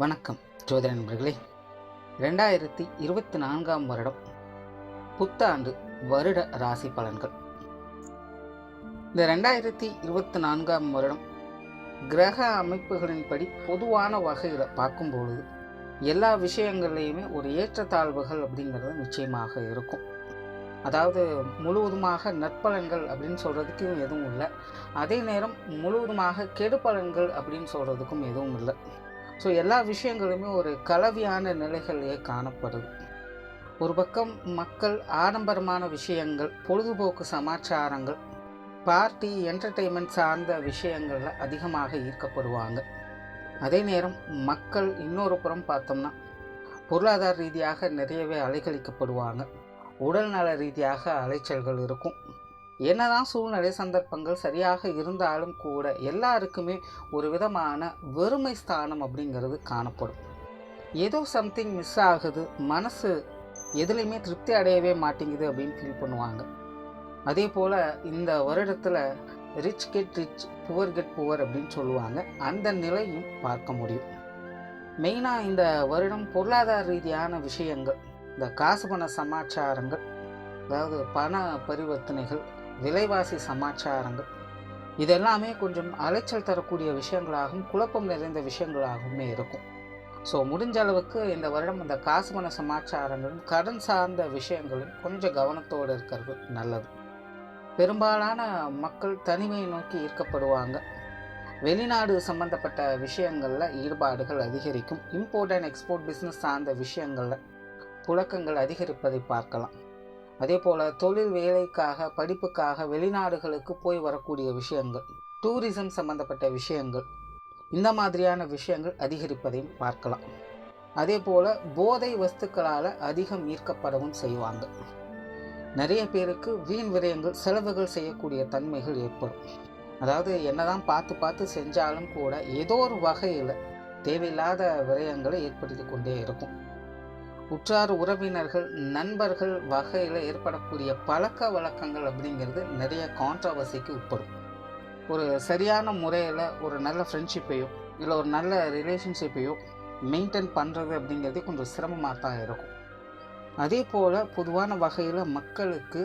வணக்கம் ஜோதிட நண்பர்களே. ரெண்டாயிரத்தி இருபத்தி நான்காம் வருடம் புத்தாண்டு வருட ராசி பலன்கள். இந்த ரெண்டாயிரத்தி இருபத்தி நான்காம் வருடம் கிரக அமைப்புகளின்படி பொதுவான வகையில் பார்க்கும் பொழுது எல்லா விஷயங்கள்லையுமே ஒரு ஏற்றத்தாழ்வுகள் அப்படிங்கிறது நிச்சயமாக இருக்கும். அதாவது முழுவதுமாக நற்பலன்கள் அப்படின்னு சொல்கிறதுக்கும் எதுவும் இல்லை. அதே நேரம் முழுவதுமாக கெடுபலன்கள் அப்படின்னு சொல்கிறதுக்கும் எதுவும் இல்லை. ஸோ எல்லா விஷயங்களுமே ஒரு கலவையான நிலைகளிலே காணப்படுது. ஒரு பக்கம் மக்கள் ஆடம்பரமான விஷயங்கள் பொழுதுபோக்கு சமாச்சாரங்கள் பார்ட்டி என்டர்டெயின்மெண்ட் சார்ந்த விஷயங்களில் அதிகமாக ஈர்க்கப்படுவாங்க. அதே நேரம் மக்கள் இன்னொரு புறம் பார்த்தோம்னா பொருளாதார ரீதியாக நிறையவே அலைகழிக்கப்படுவாங்க. உடல்நல ரீதியாக அலைச்சல்கள் இருக்கும். என்னதான் சூழ்நிலை சந்தர்ப்பங்கள் சரியாக இருந்தாலும் கூட எல்லாருக்குமே ஒரு விதமான வெறுமை ஸ்தானம் அப்படிங்கிறது காணப்படும். ஏதோ சம்திங் மிஸ் ஆகுது மனசு எதுலேயுமே திருப்தி அடையவே மாட்டேங்குது அப்படின்னு ஃபீல் பண்ணுவாங்க. அதே போல் இந்த வருடத்தில் rich get rich poor get poor அப்படின்னு சொல்லுவாங்க. அந்த நிலையும் பார்க்க முடியும். மெயினாக இந்த வருடம் பொருளாதார ரீதியான விஷயங்கள் இந்த காசு பண சமாச்சாரங்கள் அதாவது பண பரிவர்த்தனைகள் விலைவாசி சமாச்சாரங்கள். இதெல்லாமே கொஞ்சம் அலைச்சல் தரக்கூடிய விஷயங்களாகவும் குழப்பம் நிறைந்த விஷயங்களாகவுமே இருக்கும். ஸோ முடிஞ்ச அளவுக்கு இந்த வருடம் இந்த காசு பண சமாச்சாரங்களும் கடன் சார்ந்த விஷயங்களும் கொஞ்சம் கவனத்தோடு இருக்கிறது நல்லது. பெரும்பாலான மக்கள் தனிமையை நோக்கி ஈர்க்கப்படுவாங்க. வெளிநாடு சம்பந்தப்பட்ட விஷயங்களில் ஈடுபாடுகள் அதிகரிக்கும். இம்போர்ட் அண்ட் எக்ஸ்போர்ட் பிஸ்னஸ் சார்ந்த விஷயங்களில் புழக்கங்கள் அதிகரிப்பதை பார்க்கலாம். அதே போல் தொழில் வேலைக்காக படிப்புக்காக வெளிநாடுகளுக்கு போய் வரக்கூடிய விஷயங்கள் டூரிசம் சம்பந்தப்பட்ட விஷயங்கள் இந்த மாதிரியான விஷயங்கள் அதிகரிப்பதையும் பார்க்கலாம். அதே போல் போதை வஸ்துக்களால் அதிகம் ஈர்க்கப்படவும் செய்வாங்க. நிறைய பேருக்கு வீண் விரயங்கள் செலவுகள் செய்யக்கூடிய தன்மைகள் ஏற்படும். அதாவது என்னதான் பார்த்து பார்த்து செஞ்சாலும் கூட ஏதோ ஒரு வகையில் தேவையில்லாத விரயங்களை ஏற்படுத்தி கொண்டே இருக்கும். உற்றார் உறவினர்கள் நண்பர்கள் வகையில் ஏற்படக்கூடிய பழக்க வழக்கங்கள் அப்படிங்கிறது நிறைய கான்ட்ரவர்சிக்கு உட்படும். ஒரு சரியான முறையில் ஒரு நல்ல ஃப்ரெண்ட்ஷிப்பையோ இல்லை ஒரு நல்ல ரிலேஷன்ஷிப்பையோ மெயின்டைன் பண்ணுறது அப்படிங்கிறது கொஞ்சம் சிரமமாக தான் இருக்கும். அதே போல் பொதுவான வகையில் மக்களுக்கு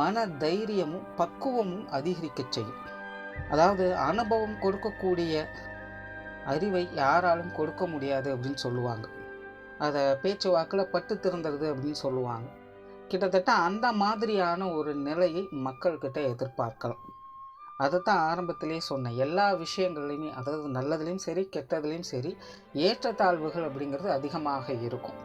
மன தைரியமும் பக்குவமும் அதிகரிக்க செய்யும். அதாவது அனுபவம் கொடுக்கக்கூடிய அறிவை யாராலும் கொடுக்க முடியாது அப்படின்னு சொல்லுவாங்க. அதை பேச்சு வாக்கில் பட்டு திறந்துருது அப்படின்னு சொல்லுவாங்க. கிட்டத்தட்ட அந்த மாதிரியான ஒரு நிலையை மக்கள்கிட்ட எதிர்பார்க்கலாம். அதை தான் ஆரம்பத்திலே சொன்னேன் எல்லா விஷயங்கள்லையுமே அதாவது நல்லதுலேயும் சரி கெட்டதுலேயும் சரி ஏற்றத்தாழ்வுகள் அப்படிங்கிறது அதிகமாக இருக்கும்.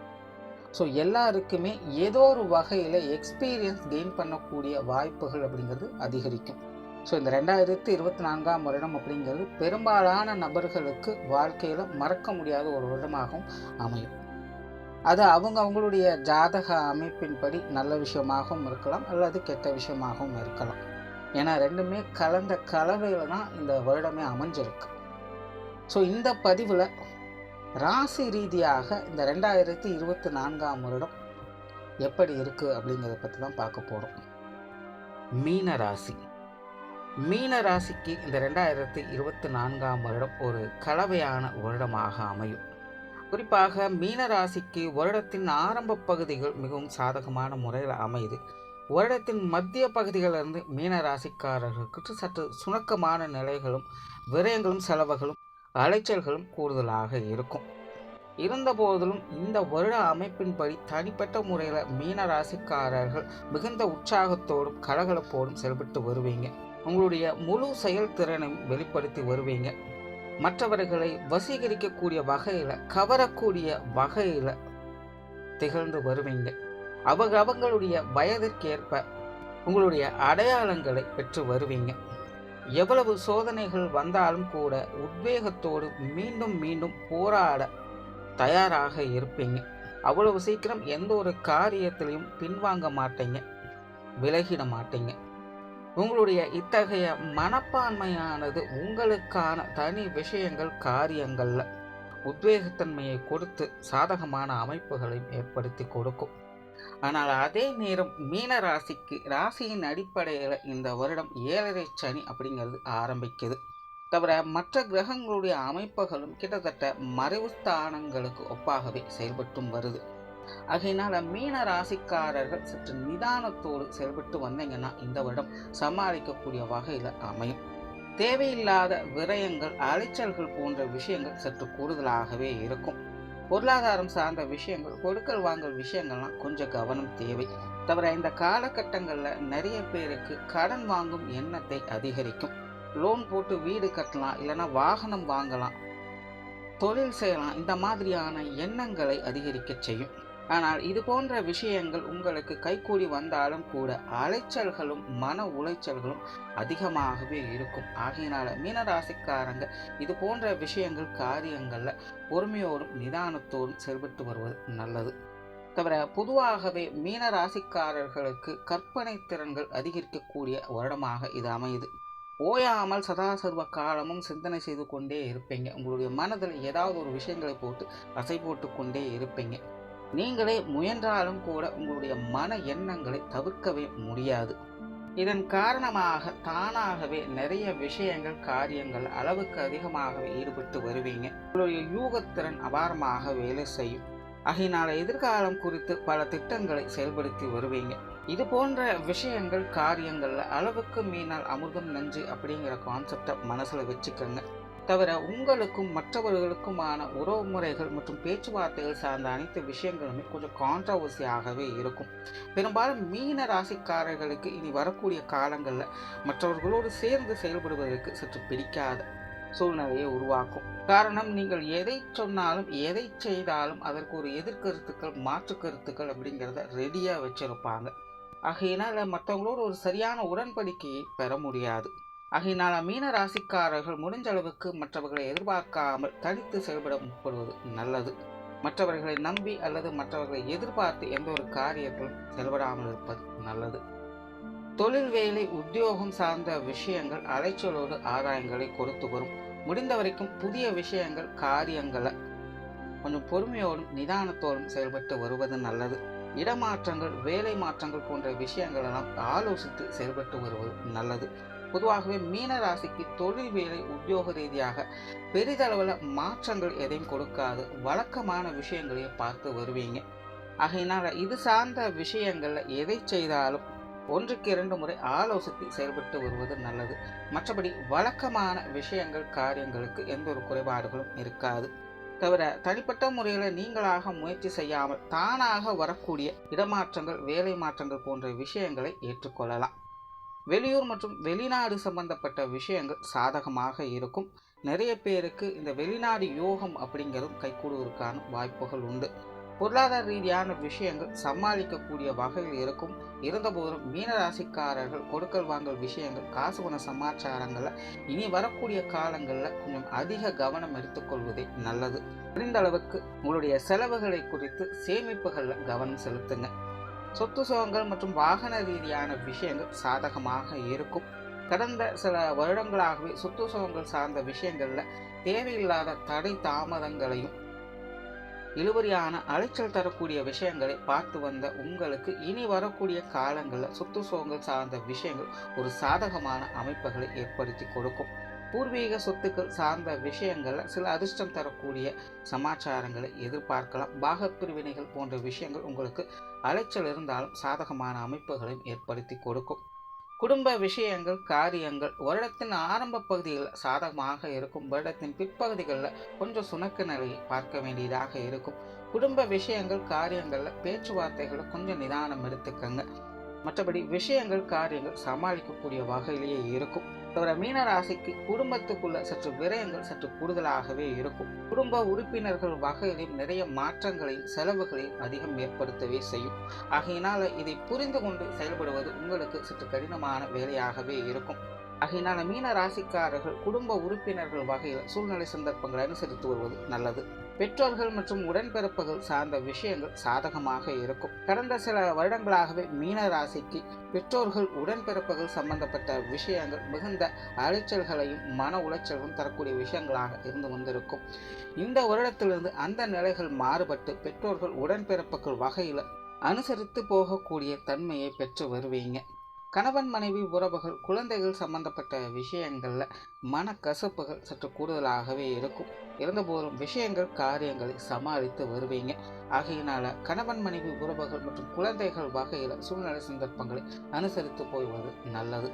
ஸோ எல்லாருக்குமே ஏதோ ஒரு வகையில் எக்ஸ்பீரியன்ஸ் கெயின் பண்ணக்கூடிய வாய்ப்புகள் அப்படிங்கிறது அதிகரிக்கும். ஸோ இந்த ரெண்டாயிரத்தி இருபத்தி நான்காம் வருடம் அப்படிங்கிறது பெரும்பாலான நபர்களுக்கு வாழ்க்கையில் மறக்க முடியாத ஒரு வருடமாகவும் அமையும். அது அவங்க அவங்களுடைய ஜாதக அமைப்பின்படி நல்ல விஷயமாகவும் இருக்கலாம் அல்லது கெட்ட விஷயமாகவும் இருக்கலாம். ஏன்னா ரெண்டுமே கலந்த கலவையில் தான் இந்த வருடமே அமைஞ்சிருக்கு. ஸோ இந்த பதிவில் ராசி ரீதியாக இந்த ரெண்டாயிரத்தி இருபத்தி நான்காம் வருடம் எப்படி இருக்குது அப்படிங்கிறத பற்றி தான் பார்க்க போகிறோம் மீன ராசி. மீன ராசிக்கு இந்த ரெண்டாயிரத்தி இருபத்தி நான்காம் வருடம் ஒரு கலவையான வருடமாக அமையும். குறிப்பாக மீன ராசிக்கு வருடத்தின் ஆரம்ப பகுதிகள் மிகவும் சாதகமான முறையில் அமையுது. வருடத்தின் மத்திய பகுதிகளிலிருந்து மீன ராசிக்காரர்களுக்கு சற்று சுணக்கமான நிலைகளும் விரயங்களும் செலவுகளும் அலைச்சல்களும் கூடுதலாக இருக்கும். இருந்தபோதிலும் இந்த வருட அமைப்பின்படி தனிப்பட்ட முறையில் மீன ராசிக்காரர்கள் மிகுந்த உற்சாகத்தோடும் கலகலப்போடும் செயல்பட்டு வருவீங்க. உங்களுடைய முழு செயல்திறனையும் வெளிப்படுத்தி வருவீங்க. மற்றவர்களை வசீகரிக்கக்கூடிய வகையில் கவரக்கூடிய வகையில் திகழ்ந்து வருவீங்க. அவங்க அவங்களுடைய வயதிற்கேற்ப உங்களுடைய அடையாளங்களை பெற்று வருவீங்க. எவ்வளவு சோதனைகள் வந்தாலும் கூட உத்வேகத்தோடு மீண்டும் மீண்டும் போராட தயாராக இருப்பீங்க. அவ்வளவு சீக்கிரம் எந்த ஒரு காரியத்திலையும் பின்வாங்க மாட்டீங்க. விலகிட மாட்டீங்க. உங்களுடைய இத்தகைய மனப்பான்மையானது உங்களுக்கான தனி விஷயங்கள் காரியங்களில் உத்வேகத்தன்மையை கொடுத்து சாதகமான அமைப்புகளையும் ஏற்படுத்தி கொடுக்கும். ஆனால் அதே நேரம் மீன ராசிக்கு ராசியின் அடிப்படையில் இந்த வருடம் ஏழரை சனி அப்படிங்கிறது ஆரம்பிக்குது. தவிர மற்ற கிரகங்களுடைய அமைப்புகளும் கிட்டத்தட்ட மறைவு ஸ்தானங்களுக்கு ஒப்பாகவே செயல்பட்டும் வருது. ஆகையினால மீன ராசிக்காரர்கள் சற்று நிதானத்தோடு செயல்பட்டு வந்தீங்கன்னா இந்த வருடம் சமாளிக்கக்கூடிய வகையில் அமையும். தேவையில்லாத விரயங்கள் அலைச்சல்கள் போன்ற விஷயங்கள் சற்று கூடுதலாகவே இருக்கும். பொருளாதாரம் சார்ந்த விஷயங்கள் கொடுக்கல் வாங்கல் விஷயங்கள்லாம் கொஞ்சம் கவனம் தேவை. தவிர இந்த காலகட்டங்களில் நிறைய பேருக்கு கடன் வாங்கும் எண்ணத்தை அதிகரிக்கும். லோன் போட்டு வீடு கட்டலாம் இல்லைன்னா வாகனம் வாங்கலாம் தொழில் செய்யலாம் இந்த மாதிரியான எண்ணங்களை அதிகரிக்க செய்யும். ஆனால் இது போன்ற விஷயங்கள் உங்களுக்கு கைகூடி வந்தாலும் கூட அலைச்சல்களும் மன உளைச்சல்களும் அதிகமாகவே இருக்கும். ஆகையினால மீனராசிக்காரங்க இது போன்ற விஷயங்கள் காரியங்களில் பொறுமையோடும் நிதானத்தோடும் செயல்பட்டு வருவது நல்லது. தவிர பொதுவாகவே மீன ராசிக்காரர்களுக்கு கற்பனை திறன்கள் அதிகரிக்கக்கூடிய வருடமாக இது அமையுது. ஓயாமல் சதாசர்வ காலமும் சிந்தனை செய்து கொண்டே இருப்பீங்க. உங்களுடைய மனதில் ஏதாவது ஒரு விஷயங்களை போட்டு அசை போட்டு கொண்டே இருப்பீங்க. நீங்களே முயன்றாலும் கூட உங்களுடைய மன எண்ணங்களை தவிர்க்கவே முடியாது. இதன் காரணமாக தானாகவே நிறைய விஷயங்கள் காரியங்கள் அளவுக்கு அதிகமாகவே ஈடுபட்டு வருவீங்க. உங்களுடைய யூகத்திறன் அபாரமாக வேலை செய்யும். ஆகையினால எதிர்காலம் குறித்து பல திட்டங்களை செயல்படுத்தி வருவீங்க. இது போன்ற விஷயங்கள் காரியங்கள்ல அளவுக்கு மீனால் அமிர்தம் நஞ்சு அப்படிங்கிற கான்செப்டை மனசுல வச்சுக்கோங்க. தவிர உங்களுக்கும் மற்றவர்களுக்குமான உறவு முறைகள் மற்றும் பேச்சுவார்த்தைகள் சார்ந்த அனைத்து விஷயங்களுமே கொஞ்சம் கான்ட்ரவர்சியாகவே இருக்கும். பெரும்பாலும் மீன ராசிக்காரர்களுக்கு இனி வரக்கூடிய காலங்களில் மற்றவர்களோடு சேர்ந்து செயல்படுவதற்கு சற்று பிடிக்காத சூழ்நிலையை உருவாக்கும். காரணம் நீங்கள் எதை சொன்னாலும் எதை செய்தாலும் அதற்கு ஒரு எதிர்கருத்துக்கள் மாற்று கருத்துக்கள் அப்படிங்கிறத ரெடியாக வச்சிருப்பாங்க. ஆகையினால் மற்றவங்களோட ஒரு சரியான உடன்படிக்கையை பெற முடியாது. ஆகையினால் மீன ராசிக்காரர்கள் முடிஞ்ச அளவுக்கு மற்றவர்களை எதிர்பார்க்காமல் தனித்து செயல்பட முற்படுவது நல்லது. மற்றவர்களை நம்பி அல்லது மற்றவர்களை எதிர்பார்த்து எந்த ஒரு காரியத்திலும் செயல்படாமல் இருப்பது நல்லது. தொழில் வேலை உத்தியோகம் சார்ந்த விஷயங்கள் அலைச்சலோடு ஆதாயங்களை கொடுத்து வரும். முடிந்த வரைக்கும் புதிய விஷயங்கள் காரியங்களை கொஞ்சம் பொறுமையோடும் நிதானத்தோடும் செயல்பட்டு வருவது நல்லது. இடமாற்றங்கள் வேலை மாற்றங்கள் போன்ற விஷயங்களெல்லாம் ஆலோசித்து செயல்பட்டு வருவது நல்லது. பொதுவாகவே மீன ராசிக்கு தொழில் வேலை உத்தியோக ரீதியாக பெரிதளவில் மாற்றங்கள் எதையும் கொடுக்காது. வழக்கமான விஷயங்களையே பார்த்து வருவீங்க. ஆகையினால இது சார்ந்த விஷயங்களில் எதை செய்தாலும் ஒன்றுக்கு இரண்டு முறை ஆலோசித்து செயல்பட்டு வருவது நல்லது. மற்றபடி வழக்கமான விஷயங்கள் காரியங்களுக்கு எந்த ஒரு குறைபாடுகளும் இருக்காது. தவிர தனிப்பட்ட முறையில் நீங்களாக முயற்சி செய்யாமல் தானாக வரக்கூடிய இடமாற்றங்கள் வேலை மாற்றங்கள் போன்ற விஷயங்களை ஏற்றுக்கொள்ளலாம். வெளியூர் மற்றும் வெளிநாடு சம்பந்தப்பட்ட விஷயங்கள் சாதகமாக இருக்கும். நிறைய பேருக்கு இந்த வெளிநாடு யோகம் அப்படிங்கிறதும் கைகூடுவதற்கான வாய்ப்புகள் உண்டு. பொருளாதார ரீதியான விஷயங்கள் சமாளிக்கக்கூடிய வகையில் இருக்கும். இருந்தபோதும் மீனராசிக்காரர்கள் கொடுக்கல் வாங்கல் விஷயங்கள் காசு பண சமாச்சாரங்களில் இனி வரக்கூடிய காலங்களில் கொஞ்சம் அதிக கவனம் எடுத்துக்கொள்வதே நல்லது. முடிந்த அளவுக்கு உங்களுடைய செலவுகளை குறித்து சேமிப்புகளில் கவனம் செலுத்துங்க. சொத்து சுகங்கள் மற்றும் வாகன ரீதியான விஷயங்கள் சாதகமாக இருக்கும். கடந்த சில வருடங்களாகவே சொத்து சுகங்கள் சார்ந்த விஷயங்களில் தேவையில்லாத தடை தாமதங்களையும் இழுபறியான அலைச்சல் தரக்கூடிய விஷயங்களை பார்த்து வந்த உங்களுக்கு இனி வரக்கூடிய காலங்களில் சொத்து சுகங்கள் சார்ந்த விஷயங்கள் ஒரு சாதகமான அமைப்புகளை ஏற்படுத்தி கொடுக்கும். பூர்வீக சொத்துக்கள் சார்ந்த விஷயங்களில் சில அதிர்ஷ்டம் தரக்கூடிய சமாச்சாரங்களை எதிர்பார்க்கலாம். பாகப்பிரிவினைகள் போன்ற விஷயங்கள் உங்களுக்கு அலைச்சல் இருந்தாலும் சாதகமான அமைப்புகளையும் ஏற்படுத்தி கொடுக்கும். குடும்ப விஷயங்கள் காரியங்கள் வருடத்தின் ஆரம்ப பகுதிகளில் சாதகமாக இருக்கும். வருடத்தின் பிற்பகுதிகளில் கொஞ்சம் சுணக்க நிலையை பார்க்க வேண்டியதாக இருக்கும். குடும்ப விஷயங்கள் காரியங்களில் பேச்சுவார்த்தைகளை கொஞ்சம் நிதானம் எடுத்துக்கங்க. மற்றபடி விஷயங்கள் காரியங்கள் சமாளிக்கக்கூடிய வகையிலேயே இருக்கும். தவிர மீன ராசிக்கு குடும்பத்துக்குள்ள சற்று விரயங்கள் சற்று கூடுதலாகவே இருக்கும். குடும்ப உறுப்பினர்கள் வகையிலும் நிறைய மாற்றங்களை செலவுகளை அதிகம் ஏற்படுத்தவே செய்யும். ஆகையினால இதை புரிந்து கொண்டு செயல்படுவது உங்களுக்கு சற்று கடினமான வேலையாகவே இருக்கும். ஆகையினால மீன ராசிக்காரர்கள் குடும்ப உறுப்பினர்கள் வகையில் சூழ்நிலை சந்தர்ப்பங்களை அனுசரித்து வருவது நல்லது. பெற்றோர்கள் மற்றும் உடன்பிறப்புகள் சார்ந்த விஷயங்கள் சாதகமாக இருக்கும். கடந்த சில வருடங்களாகவே மீன ராசிக்கு பெற்றோர்கள் உடன்பிறப்புகள் சம்பந்தப்பட்ட விஷயங்கள் மிகுந்த அலைச்சல்களையும் மன உளைச்சல்களும் தரக்கூடிய விஷயங்களாக இருந்து வந்திருக்கும். இந்த வருடத்திலிருந்து அந்த நிலைகள் மாறுபட்டு பெற்றோர்கள் உடன்பிறப்புகள் வகையில் அனுசரித்து போகக்கூடிய தன்மையை பெற்று வருவீங்க. கணவன் மனைவி உறவுகள் குழந்தைகள் சம்பந்தப்பட்ட விஷயங்களில் மனக்கசப்புகள் சற்று கூடுதலாகவே இருக்கும். இருந்தபோதும் விஷயங்கள் காரியங்களை சமாளித்து வருவீங்க. ஆகையினால கணவன் மனைவி உறவுகள் மற்றும் குழந்தைகள் வகையில் சூழ்நிலை சந்தர்ப்பங்களை அனுசரித்து போய்வது நல்லது.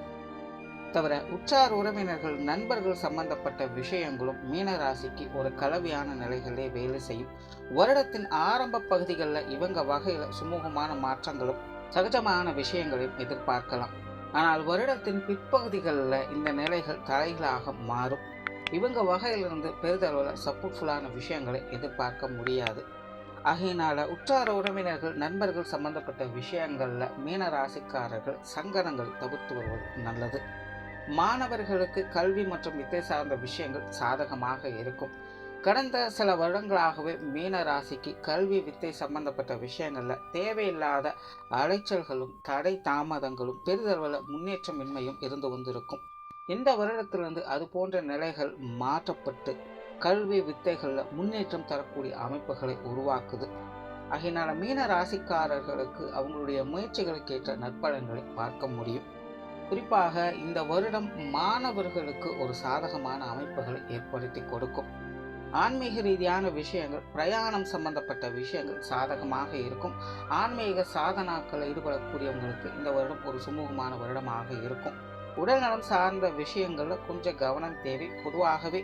தவிர உற்றார் உறவினர்கள் நண்பர்கள் சம்பந்தப்பட்ட விஷயங்களும் மீன ராசிக்கு ஒரு கலவையான நிலைகளே வேலை செய்யும். வருடத்தின் ஆரம்ப பகுதிகளில் இவங்க வகையில் சுமூகமான மாற்றங்களும் சகஜமான விஷயங்களையும் எதிர்பார்க்கலாம். ஆனால் வருடத்தின் பிற்பகுதிகளில் இந்த நிலைகள் தலைகளாக மாறும். இவங்க வகையிலிருந்து பெரிதளவில் சப்போர்ட்ஃபுல்லான விஷயங்களை எதிர்பார்க்க முடியாது. ஆகையினால உற்றார உறவினர்கள் நண்பர்கள் சம்பந்தப்பட்ட விஷயங்களில் மீன ராசிக்காரர்கள் சங்கடங்கள் தவிர்த்து வருவது நல்லது. மாணவர்களுக்கு கல்வி மற்றும் வித்தை சார்ந்த விஷயங்கள் சாதகமாக இருக்கும். கடந்த சில வருடங்களாகவே மீன ராசிக்கு கல்வி வித்தை சம்பந்தப்பட்ட விஷயங்களில் தேவையில்லாத அலைச்சல்களும் தடை தாமதங்களும் பெரிதளவில் முன்னேற்றமின்மையும் இருந்து வந்திருக்கும். இந்த வருடத்திலிருந்து அது போன்ற நிலைகள் மாற்றப்பட்டு கல்வி வித்தைகளில் முன்னேற்றம் தரக்கூடிய அமைப்புகளை உருவாக்குது. அதனால் மீன ராசிக்காரர்களுக்கு அவங்களுடைய முயற்சிகளுக்கேற்ற நற்பலன்களை பார்க்க முடியும். குறிப்பாக இந்த வருடம் மாணவர்களுக்கு ஒரு சாதகமான அமைப்புகளை ஏற்படுத்தி கொடுக்கும். ஆன்மீக ரீதியான விஷயங்கள் பிரயாணம் சம்பந்தப்பட்ட விஷயங்கள் சாதகமாக இருக்கும். ஆன்மீக சாதனாக்கள் ஈடுபடக்கூடியவங்களுக்கு இந்த வருடம் ஒரு சுமூகமான வருடமாக இருக்கும். உடல்நலம் சார்ந்த விஷயங்களில் கொஞ்சம் கவனம் தேவை. பொதுவாகவே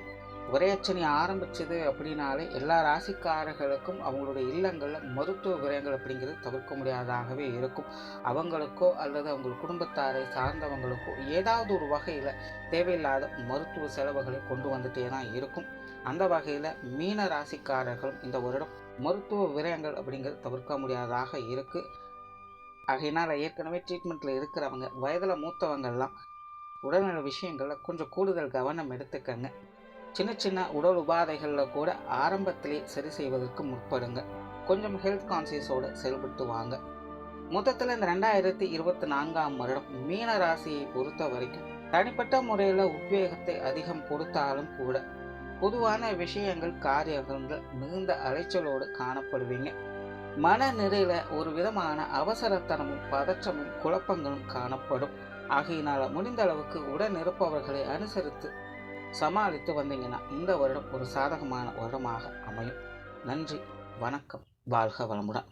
விரையச்சனி ஆரம்பிச்சது அப்படின்னாலே எல்லா ராசிக்காரர்களுக்கும் அவங்களுடைய இல்லங்களில் மருத்துவ விரயங்கள் அப்படிங்கிறது தவிர்க்க முடியாததாகவே இருக்கும். அவங்களுக்கோ அல்லது அவங்க குடும்பத்தாரை சார்ந்தவங்களுக்கோ ஏதாவது ஒரு வகையில் தேவையில்லாத மருத்துவ செலவுகளை கொண்டு வந்துட்டே தான் இருக்கும். அந்த வகையில் மீன ராசிக்காரர்களும் இந்த வருடம் மருத்துவ விரயங்கள் அப்படிங்கிறது தவிர்க்க முடியாததாக இருக்குது ஆகையினால் ஏற்கனவே ட்ரீட்மெண்ட்டில் இருக்கிறவங்க வயதில் மூத்தவங்கள்லாம் உடல்நல விஷயங்களில் கொஞ்சம் கூடுதல் கவனம் எடுத்துக்கங்க. சின்ன சின்ன உடல் உபாதைகளில் கூட ஆரம்பத்திலே சரி செய்வதற்கு முற்படுங்க. கொஞ்சம் ஹெல்த் கான்சியஸோடு செயல்பட்டு வாங்க. மொத்தத்தில் இந்த ரெண்டாயிரத்தி இருபத்தி நான்காம் வருடம் மீன ராசியை பொறுத்த வரைக்கும் தனிப்பட்ட முறையில் உத்வேகத்தை அதிகம் கொடுத்தாலும் கூட பொதுவான விஷயங்கள் காரியங்கள் மிகுந்த அலைச்சலோடு காணப்படுவீங்க. மன நிறையில ஒரு விதமான அவசரத்தனமும் பதற்றமும் குழப்பங்களும் காணப்படும். ஆகையினால முடிந்த அளவுக்கு உடன் இருப்பவர்களை அனுசரித்து சமாளித்து வந்தீங்கன்னா இந்த வருடம் ஒரு சாதகமான வருடமாக அமையும். நன்றி வணக்கம் வாழ்க வளமுடன்.